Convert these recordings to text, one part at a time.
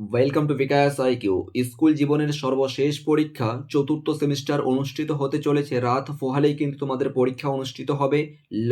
Welcome to Bikash IQ school জীবনের সর্বশেষ পরীক্ষা চতুর্থ সেমিস্টার অনুষ্ঠিত হতে চলেছে রাত ফোহালেই কিন্তু তোমাদের পরীক্ষা অনুষ্ঠিত হবে।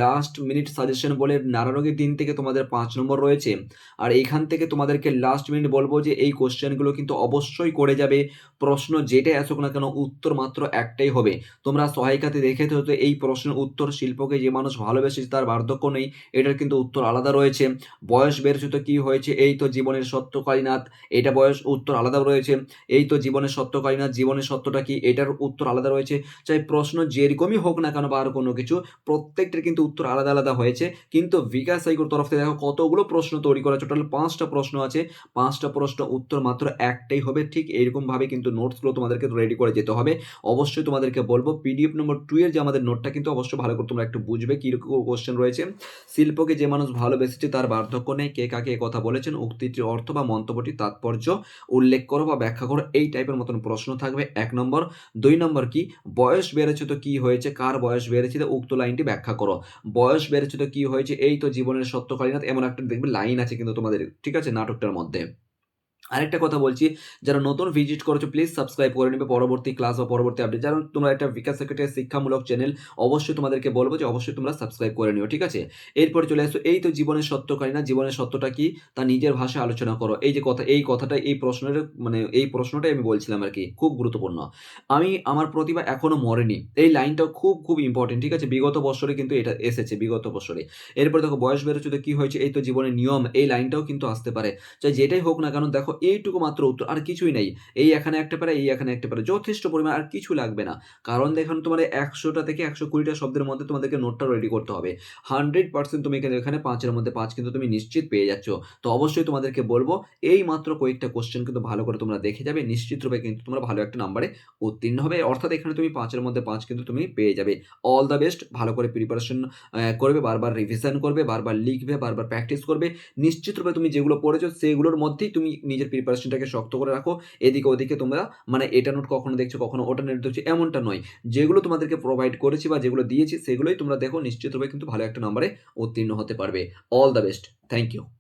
লাস্ট মিনিট সাজেশন বলে নারায়ণগীর দিন থেকে তোমাদের পাঁচ নম্বর রয়েছে। আর এইখান থেকে তোমাদেরকে লাস্ট মিনিট বলব যে এই কোশ্চেনগুলো কিন্তু অবশ্যই করে যাবে। প্রশ্ন যেটাই আসুক না কেন, উত্তর মাত্র একটাই হবে। তোমরা সহায়িকাতে দেখে হতো এই প্রশ্নের উত্তর শিল্পকে যে মানুষ ভালোবেসেছে তার বার্ধক্য নেই, এটার কিন্তু উত্তর আলাদা রয়েছে। বয়স বেড়েছে তো কী হয়েছে, এই তো জীবনের সত্যকালীনাথ। এটা বয়স উত্তর আলাদা রয়েছে। এই তো জীবনের সত্য না, জীবনের সত্যটা কি? এটার উত্তর আলাদা রয়েছে। চাই প্রশ্ন যেরকমই হোক না কেন বা আর কোনো কিছু, প্রত্যেকটার কিন্তু উত্তর আলাদা আলাদা হয়েছে। কিন্তু বিকাশ সাইকোর তরফ থেকে দেখো কতগুলো প্রশ্ন তৈরি করা টোটাল পাঁচটা প্রশ্ন আছে। পাঁচটা প্রশ্ন উত্তর মাত্র একটাই হবে। ঠিক এইরকমভাবে কিন্তু নোটসগুলো তোমাদেরকে রেডি করে যেতে হবে। অবশ্যই তোমাদেরকে বলব পিডিএফ নম্বর টু এর যে আমাদের নোটটা কিন্তু অবশ্যই ভালো করে তোমরা একটু বুঝবে কীরকম কোশ্চেন রয়েছে। শিল্পকে যে মানুষ ভালোবেসেছে তার বার্ধক্য নেই, কে কাকে কথা বলেছেন, উক্তিটির অর্থ বা মন্তব্যটি তাৎপর্য উল্লেখ করো বা ব্যাখ্যা করো, এই টাইপের মতন প্রশ্ন থাকবে। এক নম্বর। দুই নম্বর কি? বয়স বেড়েছে তো কি হয়েছে? কার বয়স বেড়েছে? তো উক্ত লাইনটি ব্যাখ্যা করো। বয়স বেড়েছে তো কি হয়েছে? এই তো জীবনের সত্যকালীনাথ এমন একটা দেখবে লাইন আছে কিন্তু তোমাদের, ঠিক আছে? নাটকটার মধ্যে। আরেকটা কথা বলছি, যারা নতুন ভিজিট করেছ প্লিজ সাবস্ক্রাইব করে নেবে পরবর্তী ক্লাস বা পরবর্তী আপডেট যারা তোমরা একটা বিকাশ সেক্রেটারি শিক্ষামূলক চ্যানেল অবশ্যই তোমাদেরকে বলব যে অবশ্যই তোমরা সাবস্ক্রাইব করে নিও, ঠিক আছে? এরপরে চলে আসো, এই তো জীবনের সত্যকারী না, জীবনের সত্যটা কি? তা নিজের ভাষায় আলোচনা করো। এই যে কথা, এই কথাটা, এই প্রশ্নের মানে এই প্রশ্নটাই আমি বলছিলাম আর কি, খুব গুরুত্বপূর্ণ। আমি, আমার প্রতিভা এখনও মরেনি। এই লাইনটাও খুব খুব ইম্পর্টেন্ট ঠিক আছে? বিগত বছরে কিন্তু এটা এসেছে, বিগত বছরে। এরপরে দেখো, বয়স বেরোচ্ছে তো কি হয়েছে? এই তো জীবনের নিয়ম, এই লাইনটাও কিন্তু আসতে পারে। চাই যেটাই হোক না কেন, দেখো এইটুকু মাত্র উত্তর, আর কিছুই নেই। এই এখানে একটা পারে, এই এখানে একটা পারে। যথেষ্ট পরিমাণ আর কিছু লাগবে না। কারণ দেখুন তোমার একশোটা থেকে একশো কুড়িটা শব্দের মধ্যে তোমাদেরকে নোটটা রেডি করতে হবে। হান্ড্রেড পার্সেন্ট তুমি এখানে এখানে পাঁচের মধ্যে পাঁচ কিন্তু তুমি নিশ্চিত পেয়ে যাচ্ছ। তো অবশ্যই তোমাদেরকে বলব, এই মাত্র কয়েকটা কোশ্চেন কিন্তু ভালো করে তোমরা দেখে যাবে। নিশ্চিত রূপে কিন্তু তোমরা ভালো একটা নাম্বারে উত্তীর্ণ হবে। অর্থাৎ এখানে তুমি পাঁচের মধ্যে পাঁচ কিন্তু তুমি পেয়ে যাবে। অল দ্য বেস্ট ভালো করে প্রিপারেশন করবে, বারবার রিভিশন করবে, বারবার লিখবে, বারবার প্র্যাকটিস করবে। নিশ্চিত রূপে তুমি যেগুলো পড়েছো, সেগুলোর মধ্যেই তুমি নিজের প্রিপারেশনটাকে শক্ত করে রাখো। এদিকে ওদিকে তোমরা মানে এটা নোট কখনো দেখছ, কখনো ওটা নোট দেখছ, এমনটা নয়। যেগুলো তোমাদেরকে প্রোভাইড করেছি বা যেগুলো দিয়েছি, সেগুলোই তোমরা দেখো নিশ্চিতভাবে কিন্তু ভালো একটা নাম্বারে উত্তীর্ণ হতে পারবে। All the best thank you